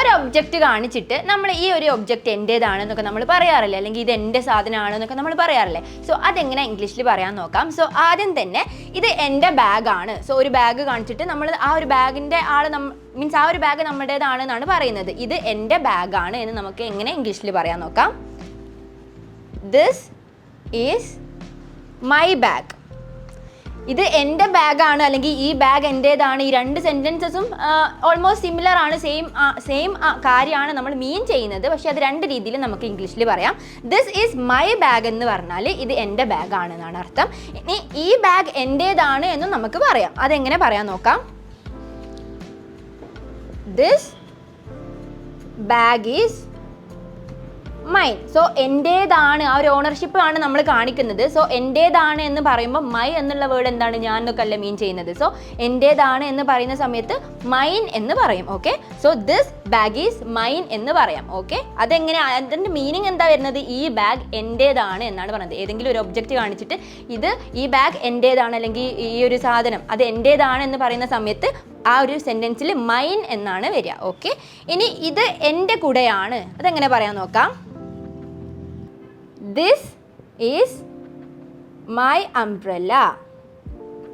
ഒരു ഒബ്ജക്റ്റ് കാണിച്ചിട്ട് നമ്മൾ ഈ ഒരു ഒബ്ജക്റ്റ് എന്റേതാണെന്നൊക്കെ നമ്മൾ പറയാറില്ലേ? അല്ലെങ്കിൽ ഇത് എന്റെ സാധനമാണെന്നൊക്കെ നമ്മൾ പറയാറില്ലേ? സോ അതെങ്ങനെ ഇംഗ്ലീഷിൽ പറയാൻ നോക്കാം. സോ ആദ്യം തന്നെ ഇത് എന്റെ ബാഗാണ് സോ ഒരു ബാഗ് കാണിച്ചിട്ട് നമ്മൾ ആ ഒരു ബാഗിന്റെ ആൾ നമ്മൾ മീൻസ് ആ ഒരു ബാഗ് നമ്മുടേതാണെന്നാണ് പറയുന്നത്. ഇത് എന്റെ ബാഗാണ് എന്ന് നമുക്ക് എങ്ങനെ ഇംഗ്ലീഷിൽ പറയാൻ നോക്കാം? ദിസ് ഈസ് മൈ ബാഗ് ഇത് എന്റെ ബാഗാണ് അല്ലെങ്കിൽ ഈ ബാഗ് എന്റേതാണ്. ഈ രണ്ട് സെന്റൻസസും ഓൾമോസ്റ്റ് സിമിലർ ആണ്. സെയിം സെയിം കാര്യമാണ് നമ്മൾ മീൻ ചെയ്യുന്നത്. പക്ഷേ അത് രണ്ട് രീതിയിൽ നമുക്ക് ഇംഗ്ലീഷിൽ പറയാം. ദിസ് ഈസ് മൈ ബാഗ് എന്ന് പറഞ്ഞാൽ ഇത് എന്റെ ബാഗാണ് എന്നാണ് അർത്ഥം. ഇനി ഈ ബാഗ് എന്റേതാണ് എന്നും നമുക്ക് പറയാം. അതെങ്ങനെ പറയാൻ നോക്കാം? This bag is mine so എന്റേതാണ് ആ ഒരു ഓണർഷിപ്പ് ആണ് നമ്മൾ കാണിക്കുന്നത്. സോ എന്റേതാണ് എന്ന് പറയുമ്പോൾ മൈ എന്നുള്ള വേർഡ് എന്താണ് ഞാൻ എന്നൊക്കെ മീൻ ചെയ്യുന്നത്. സോ എന്റേതാണ് എന്ന് പറയുന്ന സമയത്ത് മൈൻ എന്ന് പറയും okay so this bag is mine എന്ന് പറയാം ഓക്കെ അതെങ്ങനെ അതിന്റെ മീനിങ് എന്താ വരുന്നത്? ഈ ബാഗ് എന്റേതാണ് എന്നാണ് പറയുന്നത്. ഏതെങ്കിലും ഒരു ഒബ്ജക്റ്റ് കാണിച്ചിട്ട് ഇത് ഈ ബാഗ് എന്റേതാണ് അല്ലെങ്കിൽ ഈ ഒരു സാധനം അത് എന്റേതാണ് എന്ന് പറയുന്ന സമയത്ത് ആ ഒരു സെന്റൻസിൽ മൈൻ എന്നാണ് വരിക ഓക്കെ ഇനി ഇത് എന്റെ കൂടെയാണ്. അതെങ്ങനെ പറയാൻ നോക്കാം? ദിസ് ഈസ് മൈ അംബ്രല്ല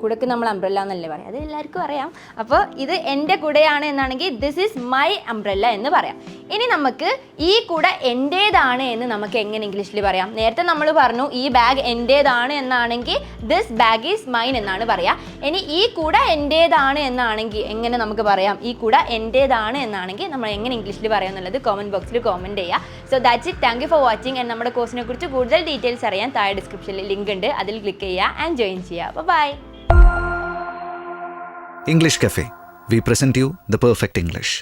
കുടക്ക് നമ്മൾ അംബ്രല്ല എന്നല്ലേ പറയാം. അത് എല്ലാവർക്കും അറിയാം. അപ്പോൾ ഇത് എന്റെ കുടയാണ് എന്നാണെങ്കിൽ ദിസ് ഈസ് മൈ അംബ്രല്ല എന്ന് പറയാം. ഇനി നമുക്ക് ഈ കുട എന്റേതാണ് എന്ന് നമുക്ക് എങ്ങനെ ഇംഗ്ലീഷിൽ പറയാം. നേരത്തെ നമ്മൾ പറഞ്ഞു ഈ ബാഗ് എന്റേതാണ് എന്നാണെങ്കിൽ ദിസ് ബാഗ് ഈസ് മൈൻ എന്നാണ് പറയാം. ഇനി ഈ കുട എന്റേതാണ് എന്നാണെങ്കിൽ എങ്ങനെ നമുക്ക് പറയാം? ഈ കുട എന്റേതാണ് എന്നാണെങ്കിൽ നമ്മൾ എങ്ങനെ ഇംഗ്ലീഷിൽ പറയാം എന്നുള്ളത് കോമന്റ് ബോക്സിൽ കോമന്റ് ചെയ്യുക so that's it thank you for watching and നമ്മുടെ കോഴ്സിനെ കുറിച്ച് കൂടുതൽ ഡീറ്റെയിൽസ് അറിയാൻ താഴെ ഡിസ്ക്രിപ്ഷനിൽ ലിങ്ക് ഉണ്ട്. അതിൽ ക്ലിക്ക് ചെയ്യുക ആൻഡ് ജോയിൻ ചെയ്യുക by English Cafe. We present you the perfect English.